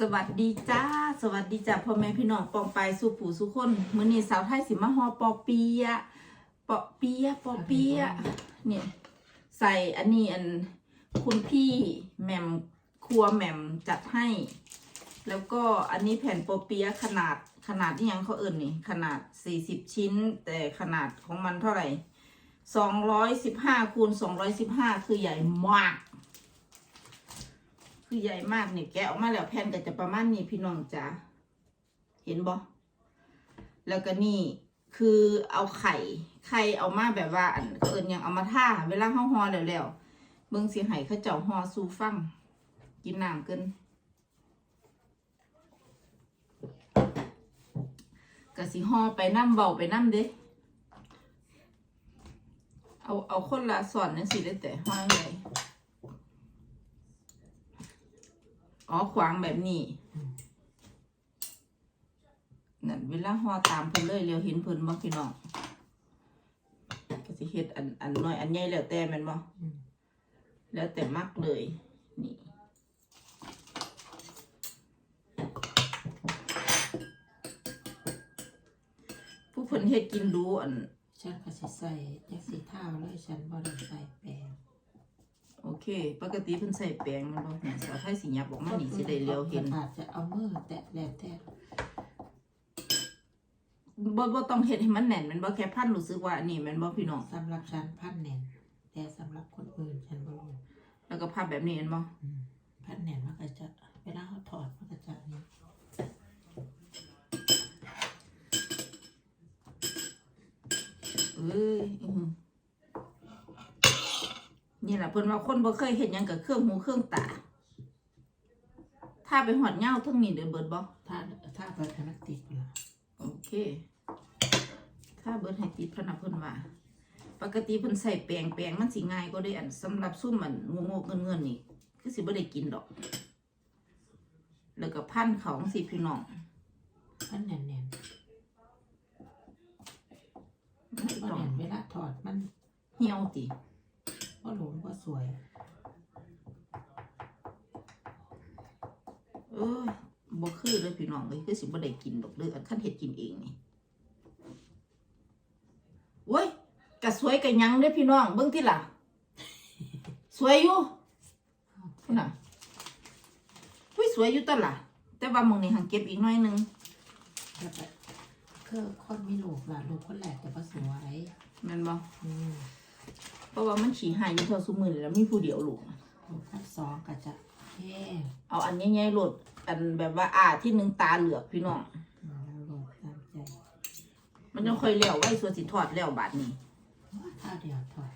สวัสดีจ้า สวัสดีจ้าพ่อแม่พี่น้องปองไปสู่ผู้สู่คนมื้อนี้สาวไทยสิมาฮอปอเปียะปอเปียะปอเปียะเนี่ยใส่อันนี้อันคุณพี่แหม่มครัวแหม่มจัดให้ แล้วก็อันนี้แผ่นโปเปียะขนาดขนาดที่ยังเขาเอิ่นนี่ขนาด40ชิ้น แต่ขนาดของมันเท่าไหร่215คูณ215คือใหญ่มาก คือใหญ่มากนี่แกะออกมาแล้วแผ่นก็จะประมาณนี้พี่น้องจ๋าเห็นบ่แล้วก็นี่คือเอาไข่ไข่เอามาแบบว่าอันเอิญยังเอามาท่าเวลาเฮาฮอแล้วแล้วเบิ่งสิให้เขาเจ้าฮอสูฟังกินน้ำเกินก็สิฮอไปน้ำเบาไปน้ำเด้เอาเอาคนละส่วนนั่นสิได้แต่ห้อยไว้ อ๋อขวางแบบนี้นั่นเวลาห่อตามเพิ่นเลยเร็วเห็นเพิ่นบ่พี่น้องก็สิเฮ็ดอันอันน้อยอันใหญ่แล้วแต่แม่นบ่อืมแล้วแต่มักเลยนี่ผู้เพิ่นเฮ็ดกินรู้อันฉันก็สิใส่จักสีเท้าเลยฉันบ่ได้ใส่แป้ง โอเค ปกติเพิ่นใส่แป้งมันบ่เนี่ยสาวไทยสิหยับออกมานี่สิได้เร็วเห็น อาจจะเอามือแตะแล้วแต่บ่บ่ต้องเฮ็ดให้มันแน่นแมันบ่แค่พันรู้สึกว่าอันนี้มันบ่พี่น้อง สำหรับฉันพันแน่น แต่สำหรับคนอื่นฉันบ่รู้แล้วก็พับแบบนี้แมันบ่อืมพันแน่นมันก็จะเวลาเขาถอดมันก็จะนี่เอ้ยอื้อหือ นี่แหละเพิ่นว่าคนบ่เคยเฮ็ดหยังกับเครื่องหูเครื่องตา ถ้าไปหอดเหย้าเทั้งนี้เด้อเบิดบ่ถ้าถ้าเปิดให้มันติดล่ะโอเค ถ้าเบิดให้ติดพะนะเพิ่นว่า ปกติเพิ่นใส่แป้งแป้งมันสิง่ายกว่าเด้อันสำหรับซุ่มมันโง่ๆเงินๆนี่คือสิบ่ได้กินดอก แล้วก็พันเขาจั่งสิพี่น้องพันแน่นแน่นมันมันสิบ่ต้องแน่นเวลาถอดมัน เหี่ยวติ บ่หลงบ่สวย เออบ่คือเลยพี่น้องเลยคือสิบ่ได้กินดอกเด้ออันคันเฮ็ดกินเองนี่โว้ยกะสวยกะหยังเด้อพี่น้องเบิ่งติล่ะ สวยอยู่พุ่นน่ะอุ้ยสวยอยู่ตะล่ะ แต่ว่าหมองนี้หังเก็บอีกหน่อยหนึงแล้วก็คือคนมีลูกล่ะลูกคนแรกจะบ่สวยแม่นบ่อืม เพราะว่ามันขี้หายอยู่เท่าซุมื้อนี่แล้วมีผู้เดียวลูกน่ะลูกคนสองก็จะแค่เอาอันใหญ่ๆโลดอันแบบว่าอ่าที่หนึงตาเหลือกพี่น้องอืมแล้วลูกตามใจมันยังค่อยแล้วไว้ส่วนสิทอดแล้วบาดนี้ข้าวเดียวถอย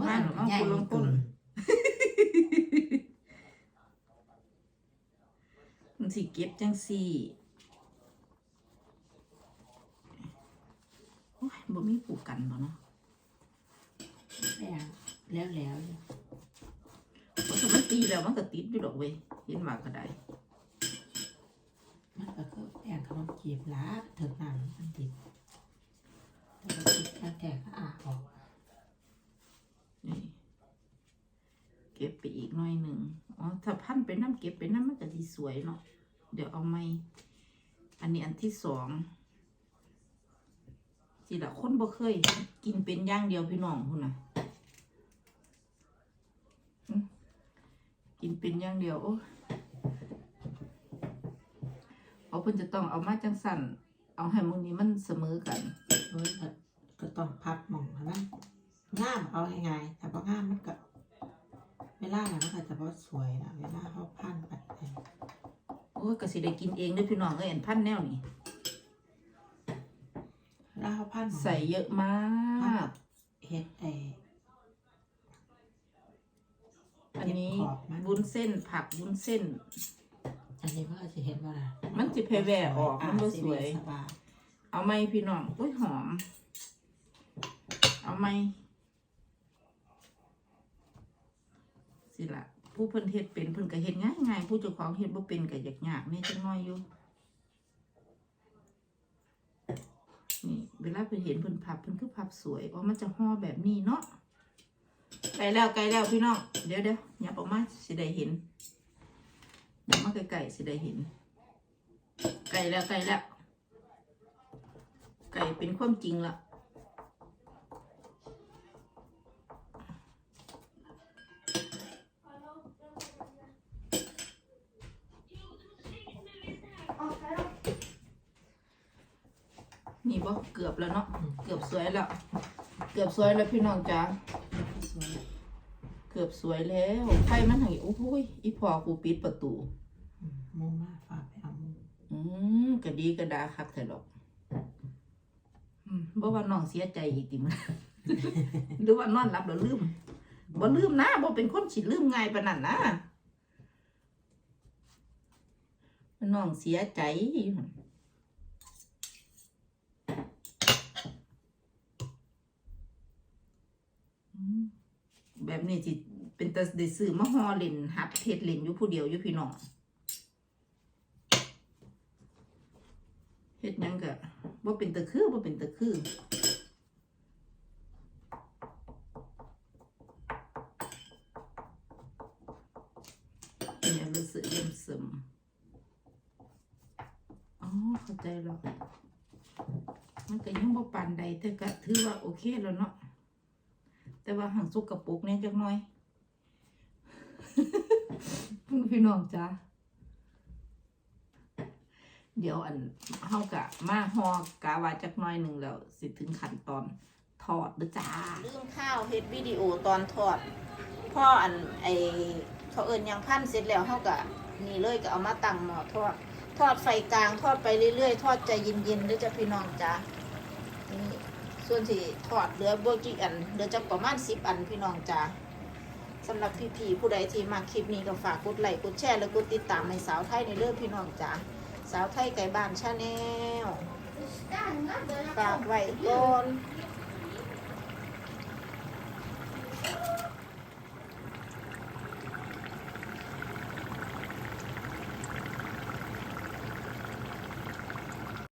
มาหรือมาคนลงต้นมันสิเก็บจังสี่โอ้ย บ่มีผูกกันบ่เนาะแล้ว แล้วแล้วอยู่เพราะถ้ามันตีแล้วมันก็ติดอยู่ดอกเว้ยเห็นมาก็ได้ มันก็คือแป้งขนมจีบล้าถึงน้ำมันติดแต่ก็ติดแล้วแต่ก็อาออกนี่เก็บไปอีกหน่อยหนึ่งอ๋อถ้าพันไปน้ำเก็บไปน้ำมันก็สิสวยเนาะเดี๋ยวเอาไม่อันนี้อันที่สอง สิละคนบ่เคย กินเป็นอย่างเดียวพี่น้องคุณน่ะอืมกินเป็นอย่างเดียวโอ้ยเอาเพิ่นจะต้องเอามาจังสั่น เอาให้มึงนี้มันเสมอกันโอ้ยก็ก็ต้องพับหมองให้มันงามเอายังไงแต่พองามมันก็เวลาน่ะมันก็จะพอสวยนะเวลาเขาพันไปเนี่ยโอ้ยก็สิได้กินเองเด้วยพี่น้องเอ้ยอันพันแนวนี่เว ลาพันใส่เยอะมากเฮ็ดไออันนี้บุ้นเส้นผักวุ้นเส้น อันนี้มันก็จะเห็นว่ามันสิแผ่แหวะออกมันบ่สวย เอาไหมพี่น้องอุ้ยหอม เอาไหมสิละผู้เพิ่นเฮ็ดเป็นเพิ่นก็เฮ็ดง่ายง่ายผู้เจ้าของเฮ็ดบ่เป็นก็ยากยากๆแม่จังน้อยอยู่ นี่ เวลาเพิ่นเห็นเพิ่นพับเพิ่นคือพับสวยอ๋อมันจะห่อแบบนี้เนาะไกลแล้วไกลแล้วพี่น้องเดี๋ยวเดี๋ยวอย่าออกมาสิได้เห็นอย่ามาไกลๆสิได้เห็น ไกลแล้วไกลแล้วไก่เป็นความจริงละ นี่บ่เกือบแล้วเนาะเกือบสวยแล้ว เกือบสวยแล้วพี่น้องจ๋าสวยเกือบสวยแล้วไฟมันให้โอ้โหยอีพอกูปิดประตูอืมมุงมาฝากไปเอามุงอืมก็ดีก็ดาคักแต่ดอกอืมบ่ว่าน้องเสียใจอีกติมันหรือว่านอนหลับแล้วลืมบ่ลืมนะบ่เป็นคนสิลืมง่ายปานนั้นนะน้องเสียใจอืม แบบนี้สิเป็นตาได้ซื้อมาห่อเล่นหัดเฮ็ดเล่นอยู่ผู้เดียวอยู่พี่น้องเฮ็ดยังก็บ่าเป็นตะคือบ่าเป็นตะคือเนี่ยรู้สึกเยี่มซึมอ๋อเข้าใจแล้ว มันก็ยังบ่ปานใดแต่ก็ถือว่าโอเคแล้วเนาะ แต่ว่าหังสุกกระปุกเนี่ยจักหน่อย พี่น้องจ้าเดี๋ยวอันเฮากะมาฮอกาวาจักหน้อยหนึ่งแล้ว สิถึงขั้นตอนทอดด้อจ้าลืมข้าวเฮ็ดวิดีโอตอนทอดพ่ออันไอเขาเอิ้นยังพันเสร็จแล้วเฮากะนี่เลยก็เอามาตั้งหม้อทอดทอดไฟกลางทอดไปเรื่อยๆ ทอดใจเย็นๆด้อจ้ะพี่น้องจ้า ส่วนที่ถอดเหลือบ่กี่อันเหลือจักประมาณ10อันพี่น้องจ้าสำหรับพี่ๆผู้ใดที่มาคลิปนี้ก็ฝากกดไลค์กดแชร์และกดติดตามให้สาวไทยในเรื่องพี่น้องจ้าสาวไทยไก่บ้านชาแนลฝากไว้ก่อน